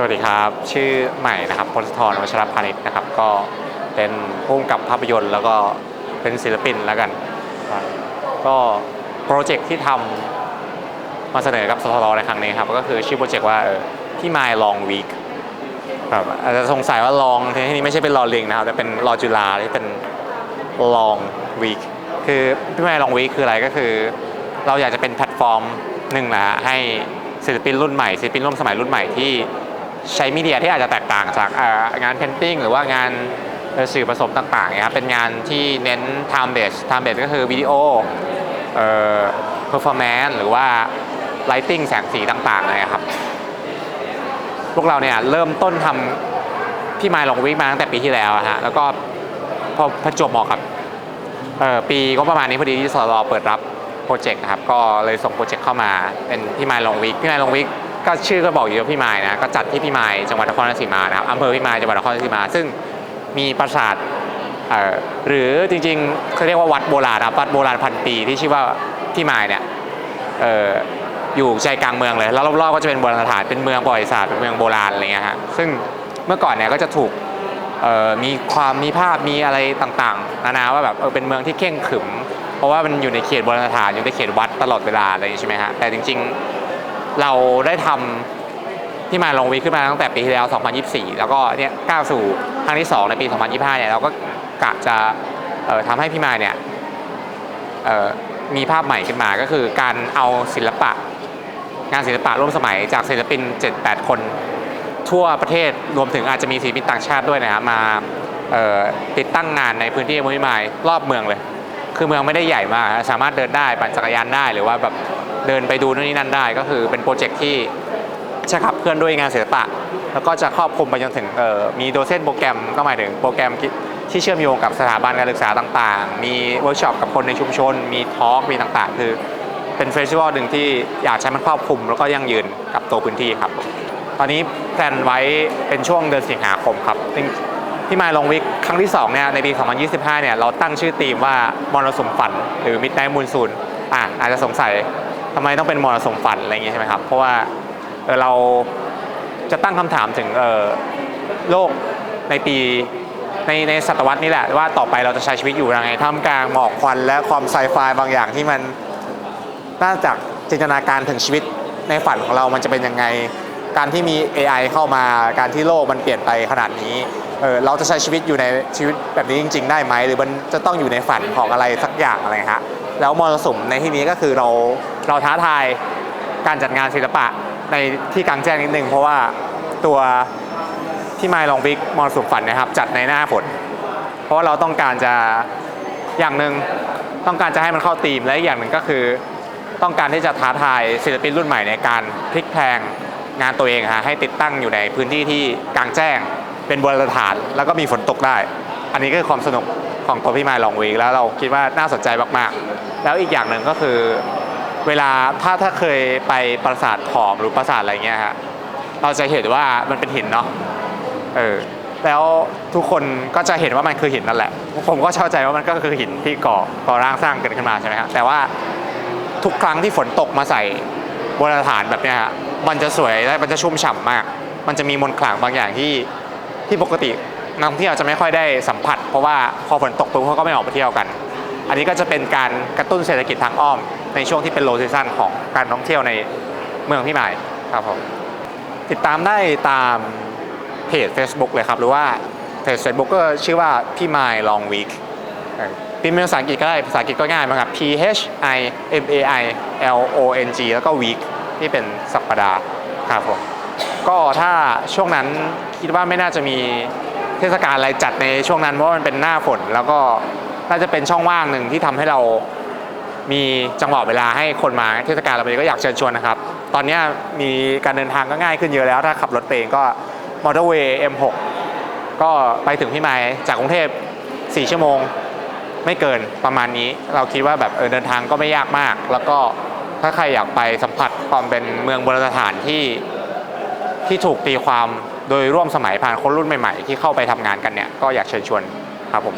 สวัสดีครับ ชื่อใหม่นะครับพลสธรวัชรพานิชนะครับ ก็เป็นผู้กำกับภาพยนตร์ แล้วก็เป็นศิลปินแล้วกัน ก็โปรเจกต์ที่ทำมาเสนอกับสทรในครั้งนี้ครับ ก็คือชื่อโปรเจกต์ว่าพี่ไมล์ลองวีคแบบอาจจะสงสัยว่าลองที่นี้ไม่ใช่เป็นลอลิงนะครับ แต่เป็นลอจุฬาที่เป็นลองวีคคือพี่ไมล์ลองวีคคืออะไรก็คือ เราอยากจะเป็นแพลตฟอร์มหนึ่งนะฮะให้ศิลปินรุ่นใหม่ศิลปินร่วมสมัยรุ่นใหม่ที่ ใช้มีเดียที่อาจจะแตกต่างจากงานเพนติ้งหรือว่างานสื่อผสมต่างๆเนี่ยครับเป็นงานที่เน้น time base time base ก็คือวิดีโอเอ่อ performance หรือว่า lighting แสงสีต่างๆเลยครับ พวกเราเนี่ยเริ่มต้นทำพี่ไมล์ลองวิกมาตั้งแต่ปีที่แล้วอะฮะแล้วก็พอประจบเหมาะกับเอ่อปีก็ประมาณนี้พอดีที่สรเปิดรับโปรเจกต์ครับก็เลยส่งโปรเจกต์เข้ามาเป็นพี่มายลงวิกพี่มายลงวิก ก็ชื่อก็บอกอยู่ว่าพี่มายนะก็จัดที่พี่มายจังหวัดนครราชสีมานะครับอำเภอพี่มายจังหวัดนครราชสีมา ซึ่งมีปราสาทหรือจริงๆเขาเรียกว่าวัดโบราณครับวัดโบราณพันปีที่ชื่อว่าพี่มายเนี่ยอยู่ใจกลางเมืองเลยแล้วรอบๆก็จะเป็นโบราณสถานเป็นเมืองประวัติศาสตร์เป็นเมืองโบราณอะไรเงี้ยฮะซึ่งเมื่อก่อนเนี่ยก็จะถูกมีความมีภาพมีอะไรต่างๆ นานาว่าแบบเออเป็นเมืองที่เข่งขึม เพราะว่ามันอยู่ในเขตโบราณสถานอยู่ในเขตวัดตลอดเวลาอะไรอย่างนี้ใช่ไหมฮะแต่จริง ๆ เราได้ทำที่มาลงวีขึ้นมาตั้งแต่ปีที่แล้ว 2024 แล้วก็เนี่ยก้าวสู่ครั้งที่ 2 ในปี 2025 เนี่ยเราก็กะจะเอ่อทำให้พี่มายเนี่ยเอ่อมีภาพใหม่ขึ้นมาก็คือการเอาศิลปะ งานศิลปะร่วมสมัยจากศิลปิน 7-8 คน ทั่วประเทศรวมถึงอาจจะมีศิลปินต่างชาติด้วยนะครับมาเอ่อติดตั้งงานในพื้นที่มุ้ยมายรอบเมืองเลย คือเมืองไม่ได้ใหญ่มาก สามารถเดินได้ปั่นจักรยานได้หรือว่าแบบ เดินไปดูนู่นนี่นั่นได้ ก็คือเป็นโปรเจกต์ที่จะขับเคลื่อนด้วยงานศิลปะ แล้วก็จะครอบคลุมไปจนถึงมีโดเซนโปรแกรมก็หมายถึงโปรแกรมที่เชื่อมโยงกับสถาบันการศึกษาต่างๆ มีเวิร์กช็อปกับคนในชุมชน มีทอล์กมีต่างๆ คือเป็นเฟสติวัลหนึ่งที่อยากใช้มันครอบคลุม แล้วก็ยั่งยืนกับตัวพื้นที่ครับ ตอนนี้แพลนไว้เป็นช่วงเดือนสิงหาคมครับที่มาลงวิกครั้งที่2เนี่ยในปี 2025 เนี่ยเราตั้งชื่อธีมว่ามรสุมฝัน หรือ Midnight Monsoon อะอาจจะสงสัยำไมต้องเป็นมรสุมฝันอะไรอย่างงี้ใช่ไหมครับ เพราะว่าเออเราจะตั้งคำถามถึงเออโลกในปีในในศตวรรษนี้แหละว่าต่อไปเราจะใช้ชีวิตอยู่ยังไงท่ามกลางหมอกควันและความไซไฟบางอย่างที่มันน่าจากจินตนาการถึงชีวิตในฝันของเรามันจะเป็นยังไง การที่มี AI เข้ามาการที่โลกมันเปลี่ยนไปขนาดนี้เออเราจะใช้ชีวิตอยู่ในชีวิตแบบนี้จริง ๆ ได้ไหม หรือมันจะต้องอยู่ในฝันของอะไรสักอย่างอะไรฮะ แล้วมรสุมในที่นี้ก็คือเราเราท้าทายการจัดงานศิลปะในที่กลางแจ้งนิดนึง เพราะว่าตัวที่ไมลองวิกมรสุมฝันนะครับ จัดในหน้าฝนเพราะว่าเราต้องการจะอย่างหนึ่งต้องการจะให้มันเข้าธีมและอีกอย่างหนึ่งก็คือ ต้องการที่จะท้าทายศิลปินรุ่นใหม่ในการพลิกแพลงงานตัวเองฮะให้ติดตั้งอยู่ในพื้นที่ที่กลางแจ้ง เป็นโบราณสถาน แล้วก็มีฝนตกได้ อันนี้ก็คือความสนุก ของตัวพี่ไมล์ลองวีคแล้วเราคิดว่าน่าสนใจมากๆ แล้วอีกอย่างหนึ่งก็คือ เวลาถ้าถ้าเคยไปปราสาทขอมหรือปราสาทอะไรเงี้ยฮะเราจะเห็นว่ามันเป็นหินเนาะเออแล้วทุกคนก็จะเห็นว่ามันคือหินนั่นแหละ ผมก็เข้าใจว่ามันก็คือหินที่ก่อก่อร่างสร้างกันขึ้นมาใช่ไหมครับแต่ว่าทุกครั้งที่ฝนตกมาใส่โบราณสถานแบบเนี้ยฮะมันจะสวยและมันจะชุ่มฉ่ำมาก มันจะมีมนต์ขลังบางอย่างที่ที่ปกติ นักท่องเที่ยวจะไม่ค่อยได้สัมผัส เพราะว่าพอฝนตกปุ๊บเขาก็ไม่ออกไปเที่ยวกัน อันนี้ก็จะเป็นการกระตุ้นเศรษฐกิจทางอ้อม ในช่วงที่เป็นโลซีซั่นของการท่องเที่ยวในเมืองพี่หมายครับผมติดตามได้ตามเพจ Facebook เลยครับ หรือว่าเพจ Facebook ก็ชื่อว่าพี่มาย Long Week เออพิมพ์เป็นภาษาอังกฤษก็ได้ ภาษาอังกฤษก็ง่ายมากครับ P H I M A I L O N G แล้วก็ week ที่เป็นสัปดาห์ครับผม ก็ถ้าช่วงนั้นคิดว่าไม่น่าจะมี เทศกาลอะไรจัดในช่วงนั้นเพราะว่ามันเป็นหน้าฝน แล้วก็น่าจะเป็นช่องว่างหนึ่งที่ทำให้เรามีจังหวะเวลาให้คนมาเทศกาลเราไปก็อยากเชิญชวนนะครับ ตอนนี้มีการเดินทางก็ง่ายขึ้นเยอะแล้ว ถ้าขับรถเองก็มอเตอร์เวย์ M6 ก็ไปถึงพี่ไม้จากกรุงเทพ 4 ชั่วโมง ไม่เกินประมาณนี้ เราคิดว่าแบบเออเดินทางก็ไม่ยากมาก แล้วก็ถ้าใครอยากไปสัมผัสความเป็นเมืองโบราณสถานที่ที่ถูกตีความ โดยร่วมสมัยผ่านคนรุ่นใหม่ ๆ ที่เข้าไปทำงานกันเนี่ยก็อยากเชิญชวนครับผม